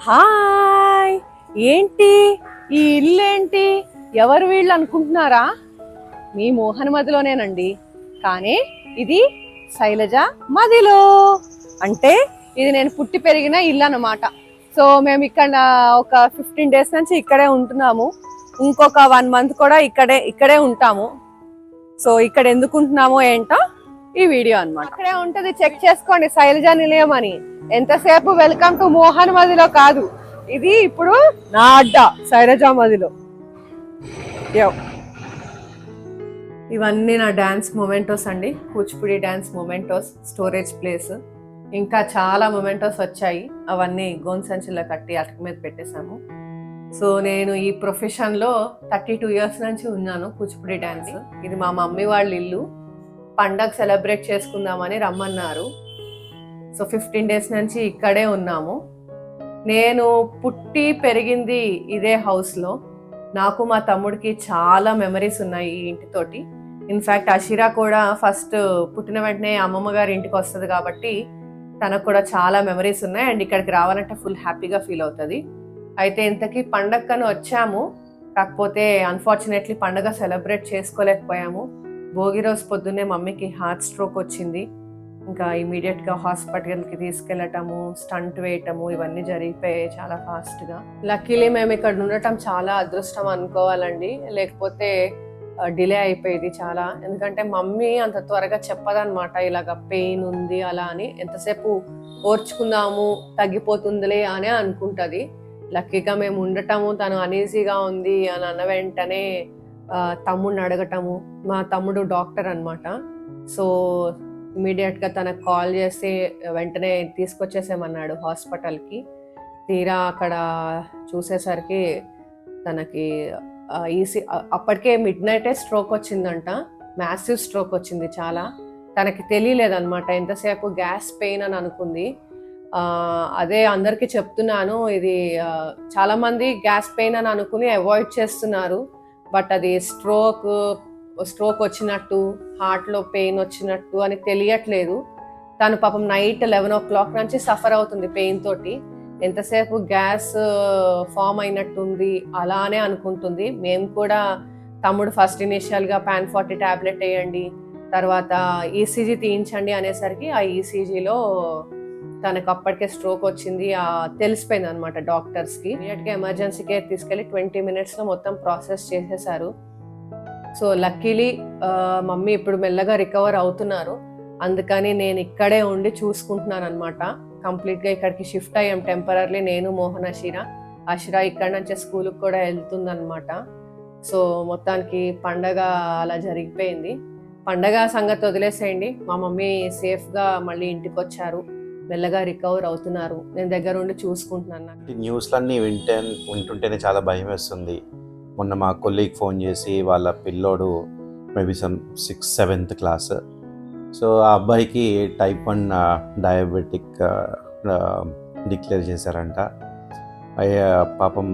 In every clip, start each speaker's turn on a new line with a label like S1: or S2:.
S1: Hi! ఏంటి? ఈ ఇల్లు ఏంటి ఎవరు వీళ్ళు అనుకుంటున్నారా? మీ మోహన్ మదిలోనేనండి. కానీ ఇది శైలజ మదిలో. అంటే ఇది నేను పుట్టి పెరిగిన ఇల్లు అనమాట సో మేము ఇక్కడ ఒక ఫిఫ్టీన్ డేస్ నుంచి ఇక్కడే ఉంటున్నాము. ఇంకొక వన్ మంత్ కూడా ఇక్కడే ఇక్కడే ఉంటాము. సో ఇక్కడ ఎందుకు ఉంటున్నామో ఏంటో ఈ వీడియో అన్నమాట. అక్కడే ఉంటుంది. చెక్ చేసుకోండి. శైలజ నిలయం అని. ఎంతసేపు వెల్కమ్ టు మోహన్ మదిలో కాదు. ఇది ఇప్పుడు నా అడ్డ సైరజా మదిలో. యో. ఇవన్నీ నా డ్యాన్స్ మొమెంటోస్ అండి. Kuchipudi dance mementos storage place. ఇంకా చాలా మొమెంటోస్ వచ్చాయి. అవన్నీ గోన్సంచిలో కట్టి అటక మీద పెట్టేశాము. సో నేను ఈ ప్రొఫెషన్లో థర్టీ టూ ఇయర్స్ నుంచి ఉన్నాను కూచిపూడి డ్యాన్స్ ఇది మా మమ్మీ వాళ్ళ ఇల్లు. పండగ సెలబ్రేట్ చేసుకుందామని రమ్మన్నారు. సో ఫిఫ్టీన్ డేస్ నుంచి ఇక్కడే ఉన్నాము. నేను పుట్టి పెరిగింది ఇదే హౌస్లో నాకు మా తమ్ముడికి చాలా మెమరీస్ ఉన్నాయి ఈ ఇంటితోటి. ఇన్ఫ్యాక్ట్ అషిరా కూడా ఫస్ట్ పుట్టిన వెంటనే అమ్మమ్మ గారి ఇంటికి వస్తుంది కాబట్టి తనకు కూడా చాలా మెమరీస్ ఉన్నాయి. అండ్ ఇక్కడికి రావాలంటే ఫుల్ హ్యాపీగా ఫీల్ అవుతుంది. అయితే ఇంతకీ పండగను వచ్చాము. కాకపోతే అన్ఫార్చునేట్లీ పండగ సెలబ్రేట్ చేసుకోలేకపోయాము. భోగి రోజు పొద్దున్నే మమ్మీకి హార్ట్ స్ట్రోక్ వచ్చింది. ఇంకా ఇమీడియట్గా హాస్పిటల్కి తీసుకెళ్ళటము స్టంట్ వేయటము ఇవన్నీ జరిగిపోయాయి చాలా ఫాస్ట్గా. లక్కీలీ మేము ఇక్కడ ఉండటం చాలా అదృష్టం అనుకోవాలండి. లేకపోతే డిలే అయిపోయేది చాలా. ఎందుకంటే మమ్మీ అంత త్వరగా చెప్పదనమాట ఇలాగ పెయిన్ ఉంది అలా అని. ఎంతసేపు ఓర్చుకుందాము తగ్గిపోతుందిలే అని అనుకుంటుంది. లక్కీగా మేము ఉండటము తను అనీజీగా ఉంది అని అన్న వెంటనే తమ్ముడిని అడగటము. మా తమ్ముడు డాక్టర్ అనమాట సో ఇమీడియట్గా తనకు కాల్ చేసి వెంటనే తీసుకొచ్చేసేమన్నాడు హాస్పిటల్కి. తీరా అక్కడ చూసేసరికి తనకి ఈసీ అప్పటికే మిడ్ నైటే స్ట్రోక్ వచ్చిందంట. మ్యాసివ్ స్ట్రోక్ వచ్చింది చాలా. తనకి తెలియలేదన్నమాట ఎంతసేపు గ్యాస్ పెయిన్ అని అనుకుంది. అదే అందరికీ చెప్తున్నాను ఇది చాలామంది గ్యాస్ పెయిన్ అని అనుకుని అవాయిడ్ చేస్తున్నారు. బట్ అది స్ట్రోక్ స్ట్రోక్ వచ్చినట్టు హార్ట్లో పెయిన్ వచ్చినట్టు అని తెలియట్లేదు. తను పాపం నైట్ లెవెన్ ఓ క్లాక్ నుంచి సఫర్ అవుతుంది పెయిన్ తోటి. ఎంతసేపు గ్యాస్ ఫామ్ అయినట్టుంది అలానే అనుకుంటుంది. మేము కూడా తమ్ముడు ఫస్ట్ ఇనిషియల్గా పాన్ ఫార్టీ ట్యాబ్లెట్ వేయండి తర్వాత ఈసీజీ తీయించండి అనేసరికి ఆ ఈసీజీలో తనకు అప్పటికే స్ట్రోక్ వచ్చింది. తెలిసిపోయింది అనమాట డాక్టర్స్కి. ఇమీడియట్గా ఎమర్జెన్సీ కేర్ తీసుకెళ్ళి ట్వంటీ మినిట్స్లో మొత్తం ప్రాసెస్ చేసేసారు. సో లక్కీలీ మమ్మీ ఇప్పుడు మెల్లగా రికవర్ అవుతున్నారు. అందుకని నేను ఇక్కడే ఉండి చూసుకుంటున్నాను అనమాట కంప్లీట్గా ఇక్కడికి షిఫ్ట్ అయ్యాం టెంపరీ నేను మోహన్ అషిరా అషిరా ఇక్కడ నుంచి స్కూల్కి కూడా వెళ్తుందనమాట సో మొత్తానికి పండగ అలా జరిగిపోయింది. పండగ సంగతి వదిలేసేయండి. మా మమ్మీ సేఫ్గా మళ్ళీ ఇంటికి వచ్చారు మెల్లగా రికవర్ అవుతున్నారు. నేను దగ్గర ఉండి చూసుకుంటున్నాను
S2: న్యూస్లన్నీ వింటే వింటుంటేనే చాలా భయం వేస్తుంది. మొన్న మా కొలీగ్ ఫోన్ చేసి వాళ్ళ పిల్లోడు maybe some six seventh class. So ఆ అబ్బాయికి టైప్ వన్ డయాబెటిక్ డిక్లేర్ చేశారంట. అయ్యా పాపం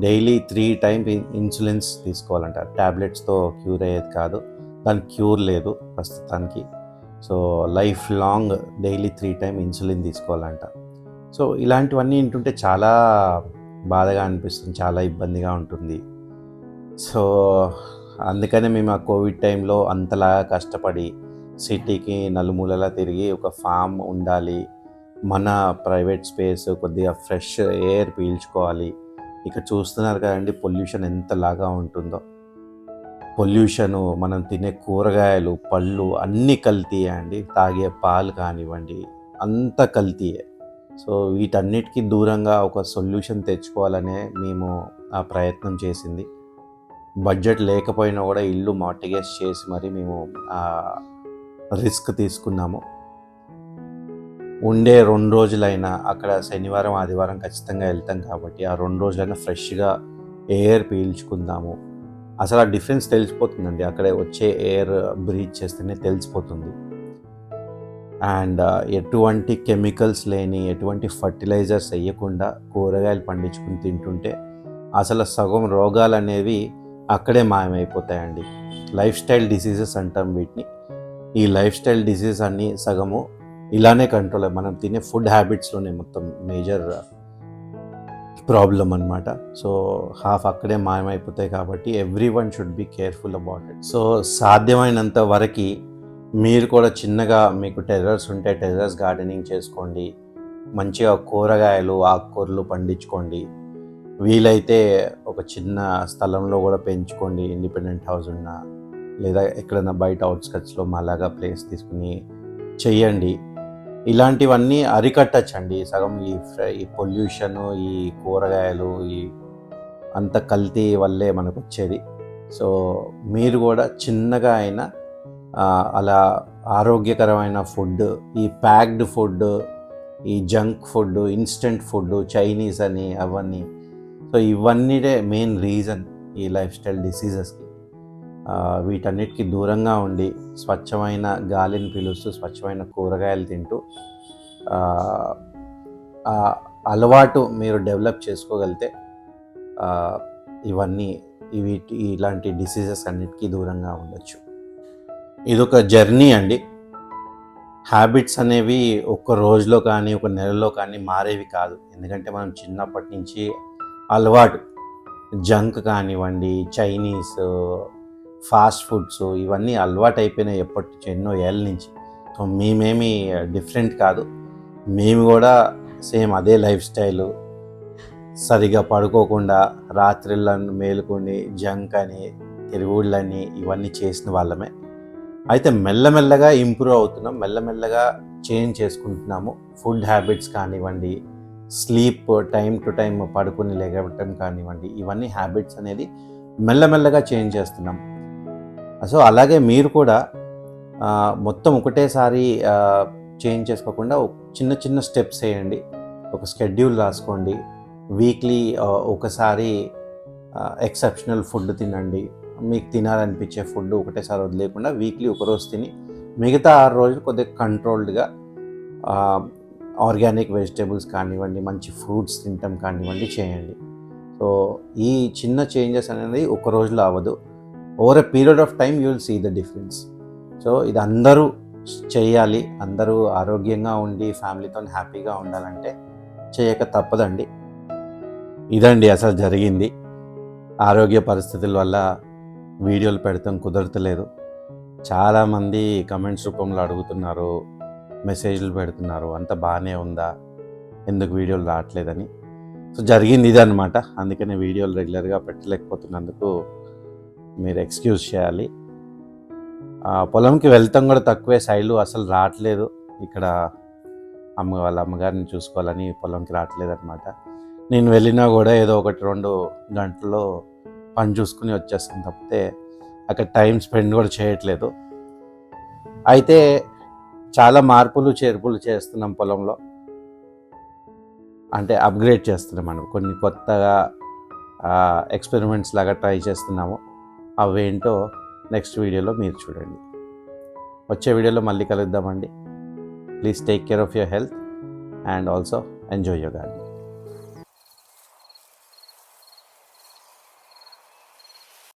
S2: డైలీ త్రీ టైమ్ ఇన్సులిన్స్ తీసుకోవాలంట. ట్యాబ్లెట్స్తో క్యూర్ అయ్యేది కాదు. దానికి క్యూర్ లేదు ప్రస్తుతానికి. So life long daily three time insulin తీసుకోవాలంట. So ఇలాంటివన్నీ వింటుంటే చాలా బాధగా అనిపిస్తుంది చాలా ఇబ్బందిగా ఉంటుంది. సో అందుకనే మేము ఆ కోవిడ్ టైంలో అంతలాగా కష్టపడి సిటీకి నలుమూలలా తిరిగి ఒక ఫామ్ ఉండాలి. మన ప్రైవేట్ స్పేస్ కొద్దిగా ఫ్రెష్ ఎయిర్ పీల్చుకోవాలి. ఇక చూస్తున్నారు కదండి పొల్యూషన్ ఎంతలాగా ఉంటుందో. పొల్యూషను మనం తినే కూరగాయలు పళ్ళు అన్నీ కల్తీయే అండి. తాగే పాలు కానివ్వండి అంత కల్తీయే. సో వీటన్నిటికీ దూరంగా ఒక సొల్యూషన్ తెచ్చుకోవాలనే మేము ఆ ప్రయత్నం చేసింది. బడ్జెట్ లేకపోయినా కూడా ఇల్లు మార్టిగేజ్ చేసి మరి మేము రిస్క్ తీసుకున్నాము. ఉండే రెండు రోజులైనా అక్కడ శనివారం ఆదివారం ఖచ్చితంగా వెళ్తాం కాబట్టి ఆ రెండు రోజులైనా ఫ్రెష్గా ఎయిర్ పీల్చుకుందాము. అసలు ఆ డిఫరెన్స్ తెలిసిపోతుందండి. అక్కడే వచ్చే ఎయిర్ బ్రీచ్ చేస్తేనే తెలిసిపోతుంది. అండ్ ఎటువంటి కెమికల్స్ లేని ఎటువంటి ఫర్టిలైజర్స్ వేయకుండా కూరగాయలు పండించుకుని తింటుంటే అసలు సగం రోగాలు అనేవి అక్కడే మాయమైపోతాయండి. లైఫ్ స్టైల్ డిసీజెస్ అంటాం వీటిని. ఈ లైఫ్ స్టైల్ డిసీజెస్ అన్ని సగము ఇలానే కంట్రోల్ మనం తినే ఫుడ్ హ్యాబిట్స్లోనే మొత్తం మేజర్ ప్రాబ్లం అనమాట సో హాఫ్ అక్కడే మాయమైపోతాయి కాబట్టి every one should be careful about it. So సాధ్యమైనంత వరకు మీరు కూడా చిన్నగా మీకు టెర్రస్ ఉంటే టెర్రస్ గార్డెనింగ్ చేసుకోండి. మంచిగా కూరగాయలు ఆకుకూరలు పండించుకోండి. వీలైతే ఒక చిన్న స్థలంలో కూడా పెంచుకోండి ఇండిపెండెంట్ హౌస్ ఉన్న లేదా ఎక్కడైనా బయట అవుట్స్కట్స్లో మాలాగా ప్లేస్ తీసుకుని చెయ్యండి. ఇలాంటివన్నీ అరికట్టచ్చండి. సగం ఈ ఈ పొల్యూషన్ ఈ కూరగాయలు ఈ అంత కల్తీ వల్లే మనకు వచ్చేది సో మీరు కూడా చిన్నగా అయినా అలా ఆరోగ్యకరమైన ఫుడ్ ఈ ప్యాక్డ్ ఫుడ్ ఈ junk food instant food Chinese అని అవన్నీ సో ఇవన్నీనే మెయిన్ రీజన్ ఈ లైఫ్ స్టైల్ డిసీజెస్కి వీటన్నిటికీ దూరంగా ఉండి స్వచ్ఛమైన గాలిని పీలుస్తూ స్వచ్ఛమైన కూరగాయలు తింటూ అలవాటు మీరు డెవలప్ చేసుకోగలిగితే ఇవన్నీ ఇవి ఇలాంటి డిసీజెస్ అన్నిటికీ దూరంగా ఉండొచ్చు. ఇదొక జర్నీ అండి. హ్యాబిట్స్ అనేవి ఒక రోజులో కానీ ఒక నెలలో కానీ మారేవి కాదు. ఎందుకంటే మనం చిన్నప్పటి నుంచి అలవాటు. జంక్ కానివ్వండి చైనీస్ ఫాస్ట్ ఫుడ్స్ ఇవన్నీ అలవాటు అయిపోయినాయి ఎప్పటి నుంచి ఎన్నో ఏళ్ళ నుంచి. సో మేమేమి డిఫరెంట్ కాదు. మేము కూడా సేమ్ అదే లైఫ్ స్టైలు. సరిగా పడుకోకుండా రాత్రిళ్ళను మేలుకొని జంక్ అని తిరుగుళ్ళని ఇవన్నీ చేసిన వాళ్ళమే. అయితే మెల్లమెల్లగా ఇంప్రూవ్ అవుతున్నాం మెల్లమెల్లగా చేంజ్ చేసుకుంటున్నాము. ఫుడ్ హ్యాబిట్స్ కానివ్వండి స్లీప్ టైం టు టైం పడుకుని లేగటం కానివ్వండి ఇవన్నీ హ్యాబిట్స్ అనేది మెల్లమెల్లగా చేంజ్ చేస్తున్నాం. సో అలాగే మీరు కూడా మొత్తం ఒకటేసారి చేంజ్ చేసుకోకుండా చిన్న చిన్న స్టెప్స్ వేయండి. ఒక స్కెడ్యూల్ రాసుకోండి. వీక్లీ ఒకసారి ఎక్సెప్షనల్ ఫుడ్ తినండి. మీకు తినాలనిపించే ఫుడ్ ఒకటేసారి వదిలేకుండా వీక్లీ ఒకరోజు తిని మిగతా ఆరు రోజులు కొద్దిగా కంట్రోల్డ్గా ఆర్గానిక్ వెజిటేబుల్స్ కానివ్వండి మంచి ఫ్రూట్స్ తినటం కానివ్వండి చేయండి. సో ఈ చిన్న చేంజెస్ అనేది ఒక రోజులో అవ్వదు. Over a period of time you will see the difference so ఇది అందరూ చేయాలి. అందరూ ఆరోగ్యంగా ఉండి ఫ్యామిలీతో హ్యాపీగా ఉండాలంటే చేయక తప్పదండి. ఇదండి అసలు జరిగింది. ఆరోగ్య పరిస్థితుల వల్ల వీడియోలు పెడతాం కుదరతలేదు. చాలామంది కమెంట్స్ రూపంలో అడుగుతున్నారు మెసేజ్లు పెడుతున్నారు అంత బాగానే ఉందా? ఎందుకు వీడియోలు రావట్లేదని? సో జరిగింది ఇది అనమాట అందుకనే వీడియోలు రెగ్యులర్గా పెట్టలేకపోతున్నందుకు మీరు ఎక్స్క్యూజ్ చేయాలి. పొలంకి వెళ్తాం కూడా తక్కువే శైలు అసలు రావట్లేదు. ఇక్కడ అమ్మ వాళ్ళ అమ్మగారిని చూసుకోవాలని పొలంకి రావట్లేదు అనమాట నేను వెళ్ళినా కూడా ఏదో ఒకటి రెండు గంటల్లో పని చూసుకుని వచ్చేస్తాను తప్పితే అక్కడ టైం స్పెండ్ కూడా చేయట్లేదు. అయితే చాలా మార్పులు చేర్పులు చేస్తున్నాం పొలంలో. అంటే అప్గ్రేడ్ చేస్తున్నాం మనం. కొన్ని కొత్తగా ఎక్స్పెరిమెంట్స్ లాగా ట్రై చేస్తున్నాము. అవేంటో నెక్స్ట్ వీడియోలో మీరు చూడండి. వచ్చే వీడియోలో మళ్ళీ కలుద్దామండి. Please take care of your health and also enjoy your garden